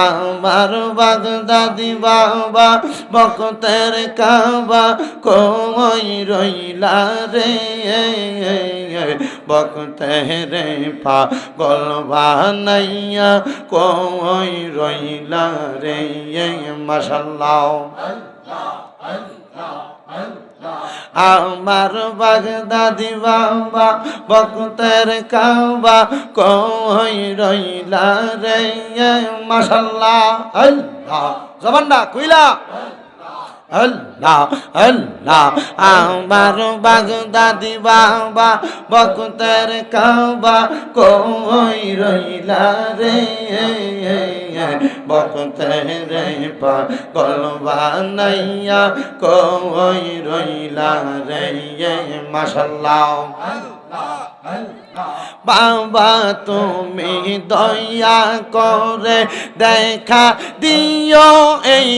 আমার বাগদাদি বাবা বকতের কাবা কই রইলা রে বকতের পা গলবা নাইয়া কই রইলা রে মাসাল্লাহ আমার বাগদাদি বাবা বক্তের কাবা কই রইলা রে? মাসাল্লাহ আল্লাহ। জবান্ডা কইলা। আল্লাহ আল্লাহ, আমার বাগদাদি বাবা, বকতের কাবা কই রইলা রে? বকতের পা গলবা নাইয়া কই রইলা রে? মাশাল্লাহ বাবা, তুমি দয়া করে দেখা দিও এই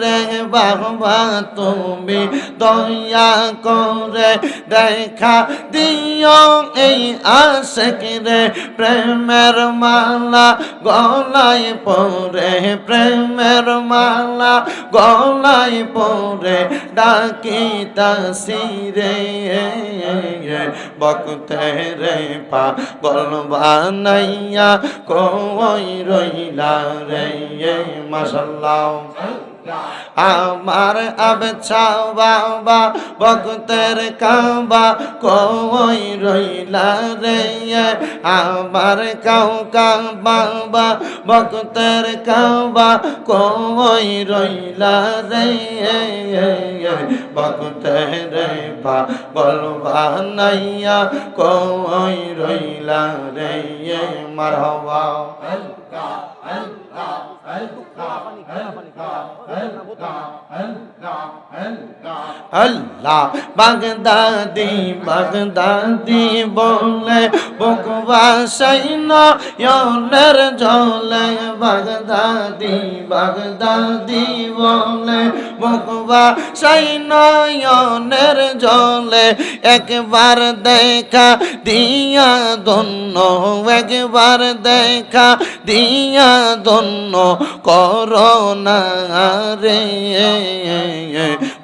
রে বাবা, তুমি দয়া করে দেখা দিও এই আশেক রে প্রেমের মালা গলায় পরে, প্রেমের মালা গলায় পরে ডাকিতাসি রে। বকতে রে পা গল বানাইয়া কই রইলা রে মাসাল্লাহ আমার আবছা বাবা, ভক্তের কাবা কই রইলা রে আমার কাউ বাবা, ভক্তের কাবা কই রইলা রে ভক্তের পা বলবা নাইয়া কই রইলা রে মারহবা। আল্লাহ বাগদাদি বাগদাদি বলে বকবা সাইন ইয়নের জলে। বাগদাদি বাগদাদি বলে বকবা সাইন ইয়নের জলে। একবার দেখা দিয়া ধন্য, একবার দেখা দিয়া ধন্য করোনা রে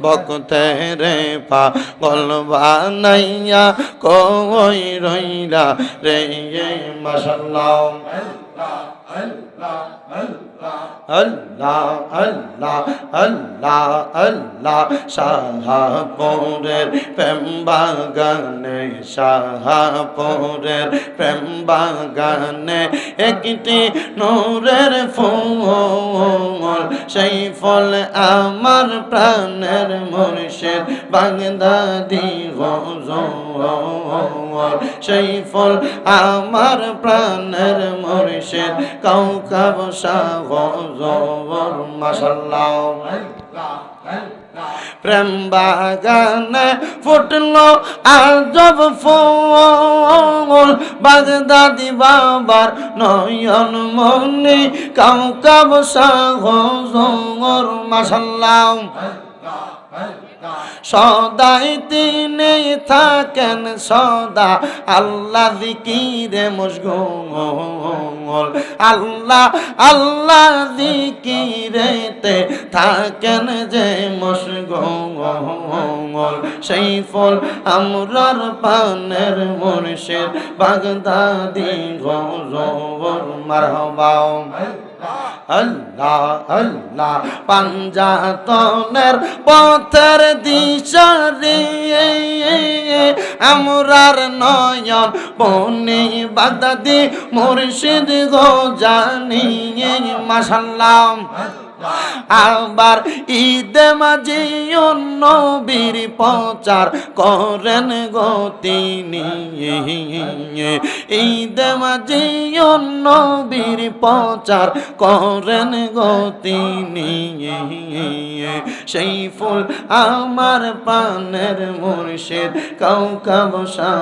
ভক্তের রে পা গলবা নাইয়া কই রইলা রে মাসাল্লাহ আল্লাহ আল্লাহ। আল্লাহ আল্লাহ শাহাপুরের প্রেম বাগানে শাহাপুরের প্রেম বাগানে, একটি নূরের ফুল, সেই ফল আমার প্রাণের মুর্শিদ বাগদাদি সেই ফল আমার প্রাণের মুর্শিদ মাসাল্লাহ প্রেম বাগানে ফুটলো আজব ফুল। বাগদাদি বাবার নয়ন মনি কাউকাব সাগর মাসাল্লাহ সদাই তিনি থাকেন, সদা আল্লাহ দিকিরে মশগুল। আল্লাহ আল্লাহ দিকিরেতে থাকেন যে মশগুল। সেই ফল আমরার পানের মুর্শিদ, বাগদাদি গজর মারহবাও আল্লাহ আল্লাহ। পাঞ্জাতনের পথের দিশারে আমরার নয়ন বনি বাদাদি মুর্শিদ গো জানি মাসাল্লাহ আবার ঈদে মাঝে নবীর প্রচার করেন গো তিনি। ঈদে মাঝে নবীর প্রচার করেন গো তিনি। সেই ফুল আমার পানের মুর্শিদ কাউকা বসা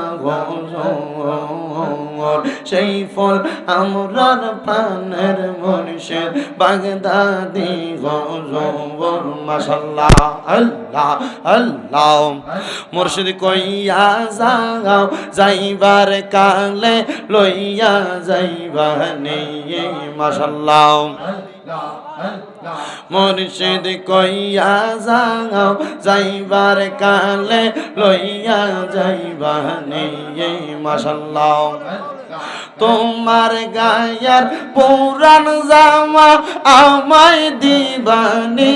সেই ফল আমরার পানের মুর্শিদ, বাগদাদি গজবর, মাশাল্লাহ, আল্লাহ আল্লাহ। মুর্শিদ কইয়া যাও, যাইবার কালে লইয়া যাইবা নেই, মাশাল্লাহ। মুর্শিদ কইয়া যাও, যাইবার কালে লইয়া যাইবা নেই মাশাল্লাহ। তোমার গায়ার পুরান জামা আমায় দিবানি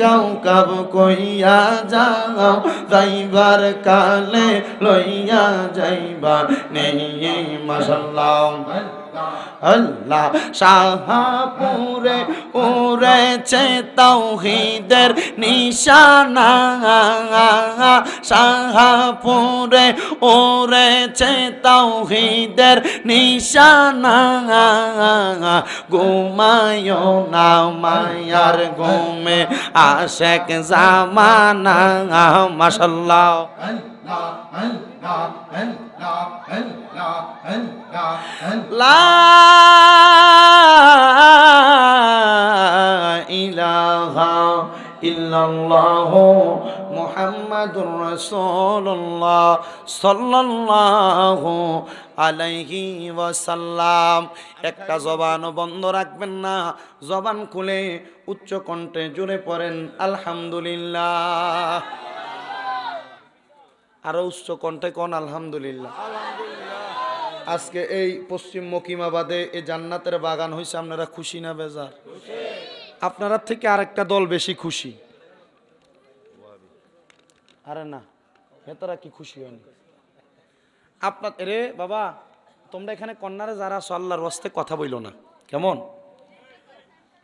কাউ কাব কইয়া যাও, যাইবার কালে লইয়া যাইবা নেই মাশাল্লাহ। আল্লাহ শাহপুরে উড়েছে তৌহিদের নিশানা। শাহপুরে উড়েছে তৌহিদের নিশানা। ঘুমায় না মায়ার ঘুমে, আশেক জামানা, মাশাল্লাহ। লা ইলাহা ইল্লাল্লাহ মুহাম্মাদুর রাসূলুল্লাহ সাল্লাল্লাহু আলাইহি ওয়াসাল্লাম। একটা জবান বন্ধ রাখবেন না, জবান খুলে উচ্চ কণ্ঠে জুড়ে পড়েন, আলহামদুলিল্লাহ। আরও উচ্চ কণ্ঠে কোন আলহামদুলিল্লাহ। আজকে এই পশ্চিম মকিমাবাদে এই জান্নাতের বাগান হয়েছে আপনারা খুশি না বেজার? আপনারা থেকে আরেকটা দল বেশি খুশি। আরে না ভেতরা কি খুশি হয়নি? আপনার রে বাবা তোমরা এখানে কন্যারে যারা আছো আল্লাহর ওয়াস্তে কথা বইল না। কেমন?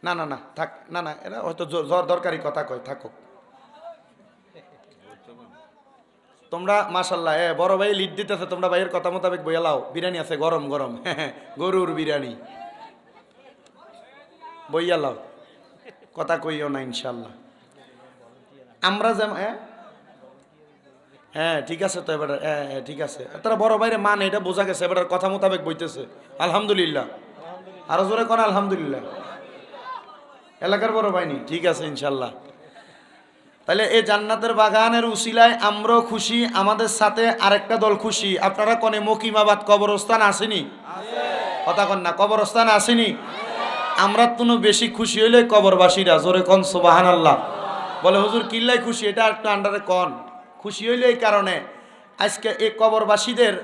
না না না থাক না না এরা হয়তো দরকারি কথা কয় থাকুক। তোমরা মাশাল্লাহ এ, বড় ভাই লিড দিতেছে, তোমরা ভাইয়ের কথা মোতাবেক বইয়া লাও। বিরিয়ানি আছে, গরম গরম। গরুর বিরিয়ানি। বইয়া লাও। কথা কইও না ইনশাল্লাহ আমরা যেমন হ্যাঁ? হ্যাঁ ঠিক আছে তো, এবার হ্যাঁ হ্যাঁ ঠিক আছে। তারা বড় ভাইরে মান, এটা বোঝা গেছে, এবার কথা মোতাবেক বইতেছে। আলহামদুলিল্লাহ। আরও জোরে কোন, আলহামদুলিল্লাহ। এলাকার বড় ভাইনি ঠিক আছে ইনশাল্লাহ তাহলে এই জান্নাতের বাগানের উসিলায় আমরাও খুশি, আমাদের সাথে আরেকটা দল খুশি। আপনারা কনে মকিমাবাদ কবরস্থান আসেনি? কথা কন না, কবরস্থান আসেনি? আমরা তো বেশি খুশি হইলে কবরবাসীরা, জোরে কন সোবাহান আল্লাহ বলে, হুজুর কিল্লাই খুশি? এটা একটু আন্ডারে কন। খুশি হইলে এই কারণে। আজকে এই কবরবাসীদের